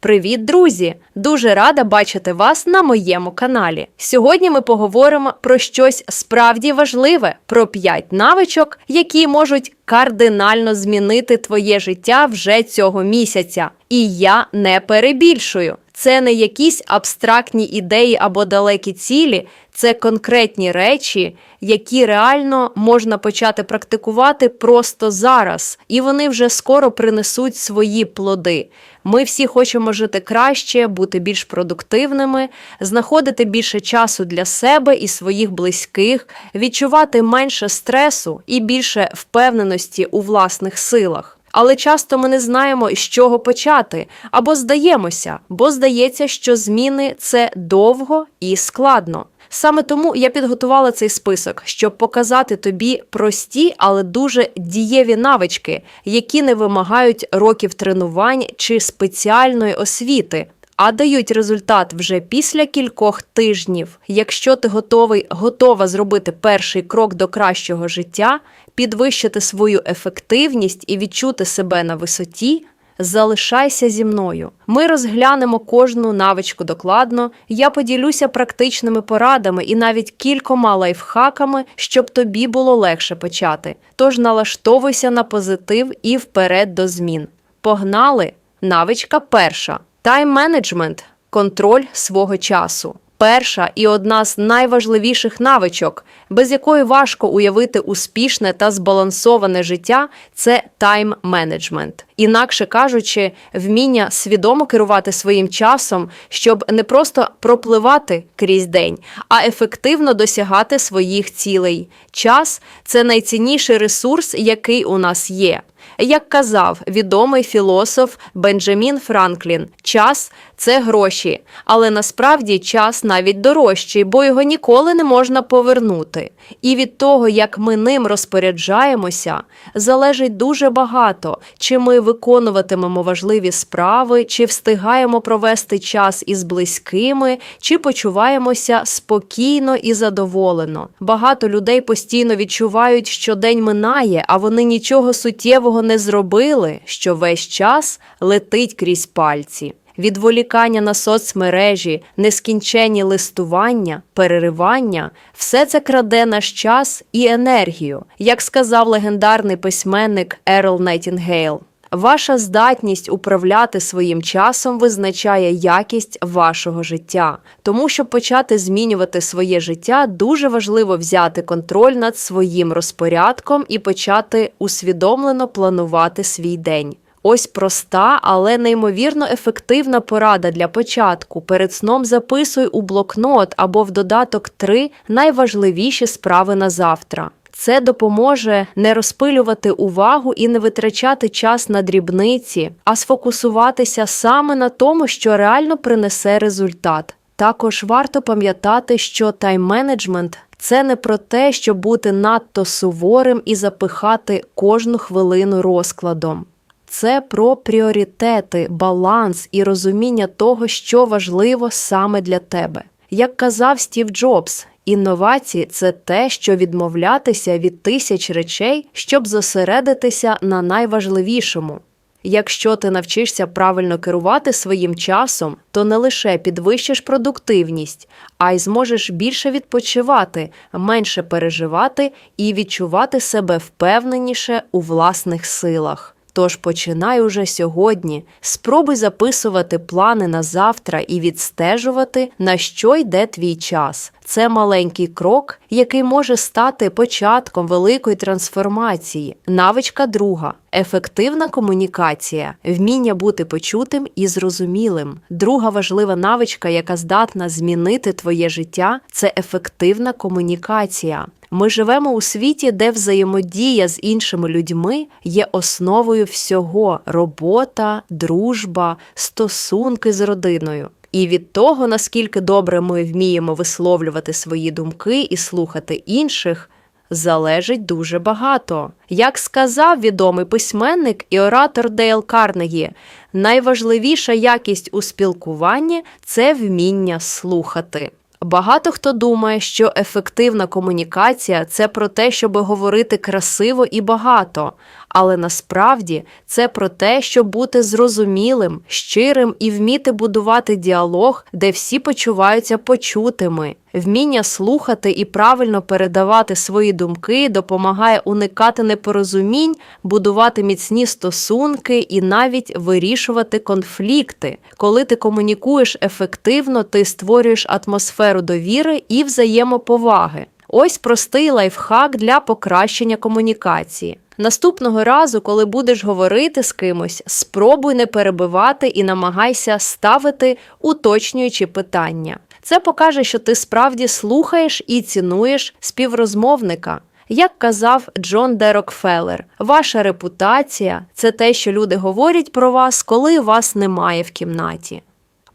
Привіт, друзі! Дуже рада бачити вас на моєму каналі. Сьогодні ми поговоримо про щось справді важливе: про 5 навичок, які можуть кардинально змінити твоє життя вже цього місяця. І я не перебільшую. Це не якісь абстрактні ідеї або далекі цілі, це конкретні речі, які реально можна почати практикувати просто зараз, і вони вже скоро принесуть свої плоди. Ми всі хочемо жити краще, бути більш продуктивними, знаходити більше часу для себе і своїх близьких, відчувати менше стресу і більше впевненості у власних силах. Але часто ми не знаємо, з чого почати, або здаємося, бо здається, що зміни це довго і складно. Саме тому я підготувала цей список, щоб показати тобі прості, але дуже дієві навички, які не вимагають років тренувань чи спеціальної освіти. А дають результат вже після кількох тижнів. Якщо ти готовий, готова зробити перший крок до кращого життя, підвищити свою ефективність і відчути себе на висоті, залишайся зі мною. Ми розглянемо кожну навичку докладно. Я поділюся практичними порадами і навіть кількома лайфхаками, щоб тобі було легше почати. Тож налаштовуйся на позитив і вперед до змін. Погнали! Навичка перша: тайм-менеджмент контроль свого часу. Перша і одна з найважливіших навичок, без якої важко уявити успішне та збалансоване життя, це тайм-менеджмент. Інакше кажучи, вміння свідомо керувати своїм часом, щоб не просто пропливати крізь день, а ефективно досягати своїх цілей. Час це найцінніший ресурс, який у нас є. Як казав відомий філософ Бенджамін Франклін, час це гроші, але насправді час навіть дорожчий, бо його ніколи не можна повернути. І від того, як ми ним розпоряджаємося, залежить дуже багато, чи ми виконуватимемо важливі справи, чи встигаємо провести час із близькими, чи почуваємося спокійно і задоволено. Багато людей постійно відчувають, що день минає, а вони нічого суттєвого не зробили, що весь час летить крізь пальці. Відволікання на соцмережі, нескінченні листування, переривання все це краде наш час і енергію, як сказав легендарний письменник Ерл Найтінгейл. Ваша здатність управляти своїм часом визначає якість вашого життя. Тому, щоб почати змінювати своє життя, дуже важливо взяти контроль над своїм розпорядком і почати усвідомлено планувати свій день. Ось проста, але неймовірно ефективна порада для початку. Перед сном записуй у блокнот або в додаток 3 найважливіші справи на завтра. Це допоможе не розпилювати увагу і не витрачати час на дрібниці, а сфокусуватися саме на тому, що реально принесе результат. Також варто пам'ятати, що тайм-менеджмент це не про те, щоб бути надто суворим і запихати кожну хвилину розкладом. Це про пріоритети, баланс і розуміння того, що важливо саме для тебе. Як казав Стів Джобс, інновації це те, що відмовлятися від тисяч речей, щоб зосередитися на найважливішому. Якщо ти навчишся правильно керувати своїм часом, то не лише підвищиш продуктивність, а й зможеш більше відпочивати, менше переживати і відчувати себе впевненіше у власних силах. Тож починай уже сьогодні. Спробуй записувати плани на завтра і відстежувати, на що йде твій час. Це маленький крок, який може стати початком великої трансформації. Навичка друга ефективна комунікація, вміння бути почутим і зрозумілим. Друга важлива навичка, яка здатна змінити твоє життя, це ефективна комунікація. Ми живемо у світі, де взаємодія з іншими людьми є основою всього: робота, дружба, стосунки з родиною. І від того, наскільки добре ми вміємо висловлювати свої думки і слухати інших, залежить дуже багато. Як сказав відомий письменник і оратор Дейл Карнегі, найважливіша якість у спілкуванні це вміння слухати. Багато хто думає, що ефективна комунікація це про те, щоб говорити красиво і багато, Але насправді це про те, щоб бути зрозумілим, щирим і вміти будувати діалог, де всі почуваються почутими. Вміння слухати і правильно передавати свої думки допомагає уникати непорозумінь, будувати міцні стосунки і навіть вирішувати конфлікти. Коли ти комунікуєш ефективно, ти створюєш атмосферу довіри і взаємоповаги. Ось простий лайфхак для покращення комунікації. Наступного разу, коли будеш говорити з кимось, спробуй не перебивати і намагайся ставити уточнюючі питання. Це покаже, що ти справді слухаєш і цінуєш співрозмовника. Як казав Джон Де Рокфеллер, ваша репутація це те, що люди говорять про вас, коли вас немає в кімнаті.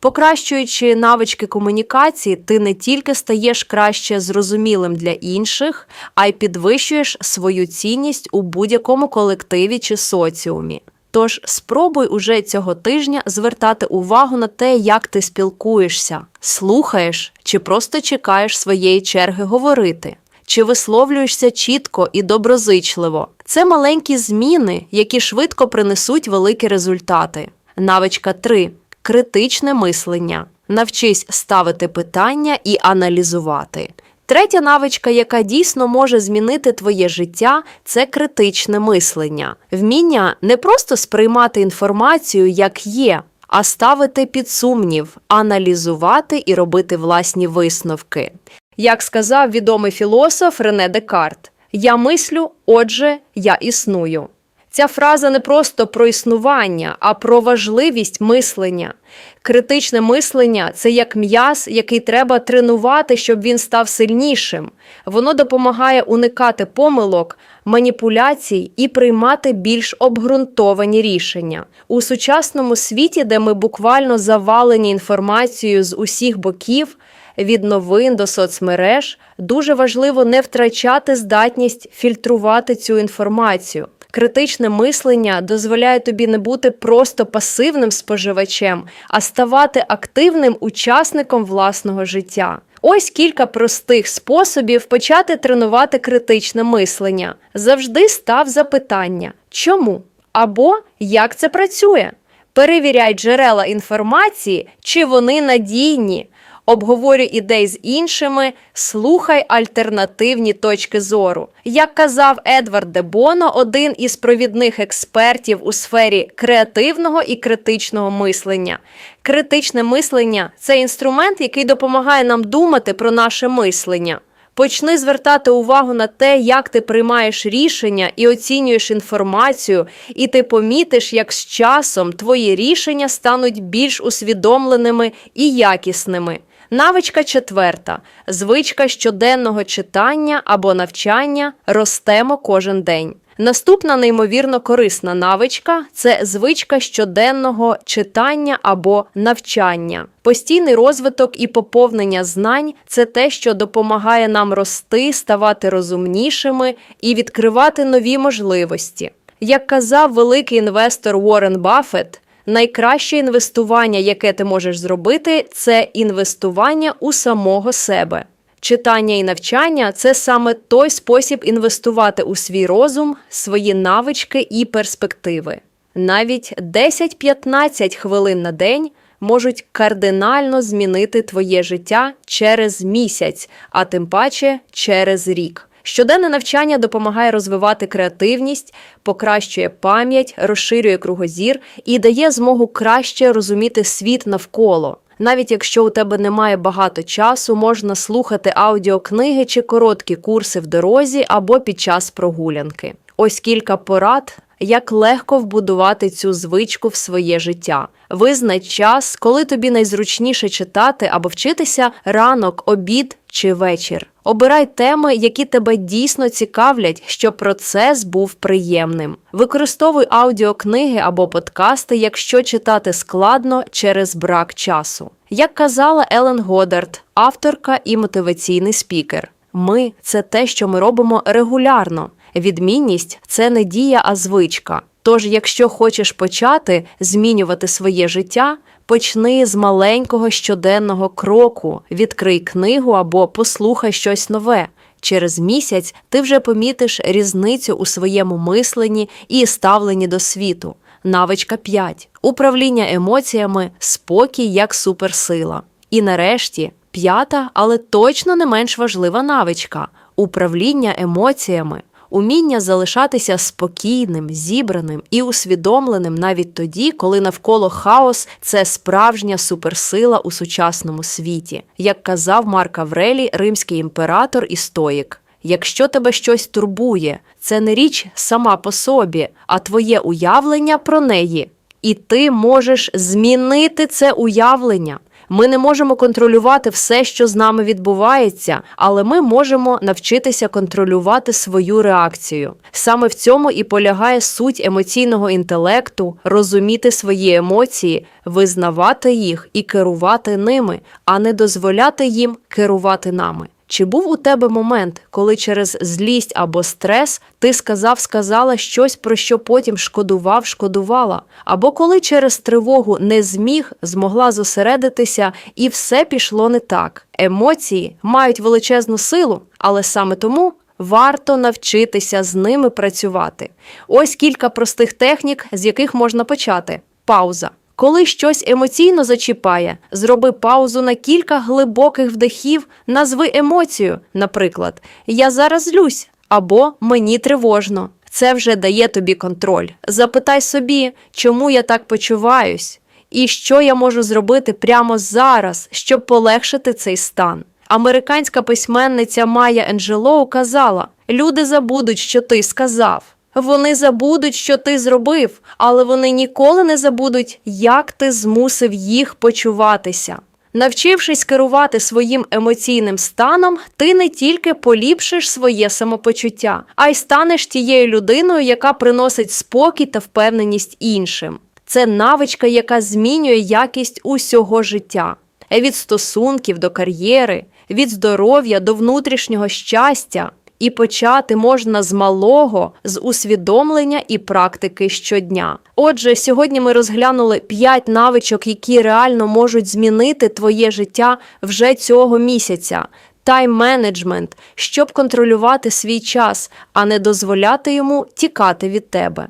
Покращуючи навички комунікації, ти не тільки стаєш краще зрозумілим для інших, а й підвищуєш свою цінність у будь-якому колективі чи соціумі. Тож спробуй уже цього тижня звертати увагу на те, як ти спілкуєшся, слухаєш чи просто чекаєш своєї черги говорити. Чи висловлюєшся чітко і доброзичливо? Це маленькі зміни, які швидко принесуть великі результати. Навичка 3. Критичне мислення. Навчись ставити питання і аналізувати. Третя навичка, яка дійсно може змінити твоє життя, це критичне мислення. Вміння не просто сприймати інформацію як є, а ставити під сумнів, аналізувати і робити власні висновки. Як сказав відомий філософ Рене Декарт, я мислю, отже, я існую. Ця фраза не просто про існування, а про важливість мислення. Критичне мислення це як м'яз, який треба тренувати, щоб він став сильнішим. Воно допомагає уникати помилок, маніпуляцій і приймати більш обґрунтовані рішення. У сучасному світі, де ми буквально завалені інформацією з усіх боків, від новин до соцмереж, дуже важливо не втрачати здатність фільтрувати цю інформацію. Критичне мислення дозволяє тобі не бути просто пасивним споживачем, а ставати активним учасником власного життя. Ось кілька простих способів почати тренувати критичне мислення. Завжди став запитання чому або як це працює. Перевіряй джерела інформації, чи вони надійні. Обговорюй ідей з іншими, слухай альтернативні точки зору. Як казав Едвард де Боно, один із провідних експертів у сфері креативного і критичного мислення. Критичне мислення це інструмент, який допомагає нам думати про наше мислення. Почни звертати увагу на те, як ти приймаєш рішення і оцінюєш інформацію, і ти помітиш, як з часом твої рішення стануть більш усвідомленими і якісними. Навичка четверта звичка щоденного читання або навчання ростемо кожен день. Наступна неймовірно корисна навичка це звичка щоденного читання або навчання. Постійний розвиток і поповнення знань це те, що допомагає нам рости, ставати розумнішими і відкривати нові можливості. Як казав великий інвестор Уоррен Баффет, найкраще інвестування, яке ти можеш зробити, це інвестування у самого себе. Читання і навчання це саме той спосіб інвестувати у свій розум, свої навички і перспективи. Навіть 10-15 хвилин на день можуть кардинально змінити твоє життя через місяць, а тим паче через рік. Щоденне навчання допомагає розвивати креативність, покращує пам'ять, розширює кругозір і дає змогу краще розуміти світ навколо. Навіть якщо у тебе немає багато часу, можна слухати аудіокниги чи короткі курси в дорозі або під час прогулянки. Ось кілька порад, як легко вбудувати цю звичку в своє життя. Визнач час, коли тобі найзручніше читати або вчитися ранок, обід чи вечір. Обирай теми, які тебе дійсно цікавлять, щоб процес був приємним. Використовуй аудіокниги або подкасти, якщо читати складно через брак часу. Як казала Елен Годард, авторка і мотиваційний спікер. Ми це те, що ми робимо регулярно. Відмінність це не дія, а звичка. Тож, якщо хочеш почати змінювати своє життя, почни з маленького щоденного кроку, відкрий книгу або послухай щось нове. Через місяць ти вже помітиш різницю у своєму мисленні і ставленні до світу. Навичка 5. Управління емоціями, спокій як суперсила. І нарешті п'ята, але точно не менш важлива навичка управління емоціями. Уміння залишатися спокійним, зібраним і усвідомленим навіть тоді, коли навколо хаос це справжня суперсила у сучасному світі, як казав Марк Аврелій, римський імператор і стоїк. Якщо тебе щось турбує, це не річ сама по собі, а твоє уявлення про неї. І ти можеш змінити це уявлення. Ми не можемо контролювати все, що з нами відбувається, але ми можемо навчитися контролювати свою реакцію. Саме в цьому і полягає суть емоційного інтелекту розуміти свої емоції, визнавати їх і керувати ними, а не дозволяти їм керувати нами. Чи був у тебе момент, коли через злість або стрес ти сказав, сказала щось, про що потім шкодував, шкодувала? Або коли через тривогу не зміг, змогла зосередитися і все пішло не так? Емоції мають величезну силу, але саме тому варто навчитися з ними працювати. Ось кілька простих технік, з яких можна почати. Пауза. Коли щось емоційно зачіпає, зроби паузу на кілька глибоких вдихів, назви емоцію, наприклад, Я зараз злюсь або Мені тривожно. Це вже дає тобі контроль. Запитай собі, чому я так почуваюсь, і що я можу зробити прямо зараз, щоб полегшити цей стан. Американська письменниця Майя Енджелоу казала: люди забудуть, що ти сказав. Вони забудуть, що ти зробив, але вони ніколи не забудуть, як ти змусив їх почуватися. Навчившись керувати своїм емоційним станом, ти не тільки поліпшиш своє самопочуття, а й станеш тією людиною, яка приносить спокій та впевненість іншим. Це навичка, яка змінює якість усього життя від стосунків до кар'єри, від здоров'я до внутрішнього щастя. І почати можна з малого, з усвідомлення і практики щодня. Отже, сьогодні ми розглянули 5 навичок, які реально можуть змінити твоє життя вже цього місяця. Тайм-менеджмент, щоб контролювати свій час, а не дозволяти йому тікати від тебе.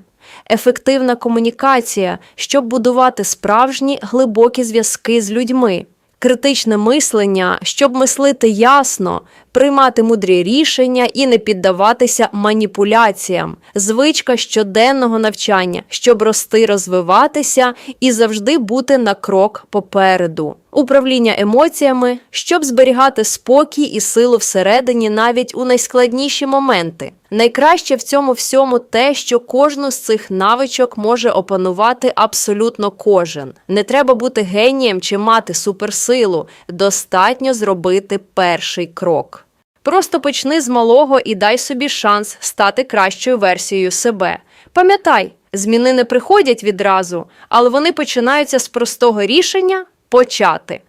Ефективна комунікація, щоб будувати справжні глибокі зв'язки з людьми. Критичне мислення, щоб мислити ясно, приймати мудрі рішення і не піддаватися маніпуляціям, звичка щоденного навчання, щоб рости, розвиватися і завжди бути на крок попереду. Управління емоціями, щоб зберігати спокій і силу всередині навіть у найскладніші моменти. Найкраще в цьому всьому те, що кожну з цих навичок може опанувати абсолютно кожен. Не треба бути генієм чи мати суперсилу, достатньо зробити перший крок. Просто почни з малого і дай собі шанс стати кращою версією себе. Пам'ятай, зміни не приходять відразу, але вони починаються з простого рішення почати.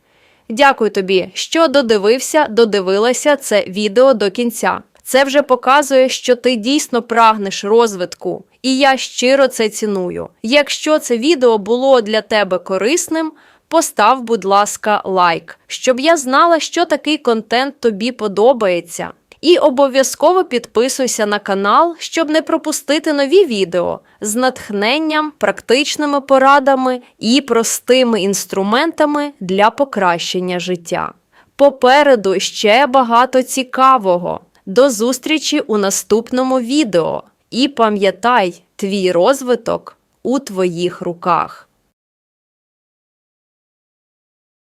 Дякую тобі, що додивився, додивилася це відео до кінця. Це вже показує, що ти дійсно прагнеш розвитку, і я щиро це ціную. Якщо це відео було для тебе корисним, постав, будь ласка, лайк, щоб я знала, що такий контент тобі подобається. І обов'язково підписуйся на канал, щоб не пропустити нові відео з натхненням, практичними порадами і простими інструментами для покращення життя. Попереду ще багато цікавого. До зустрічі у наступному відео. І пам'ятай, твій розвиток у твоїх руках.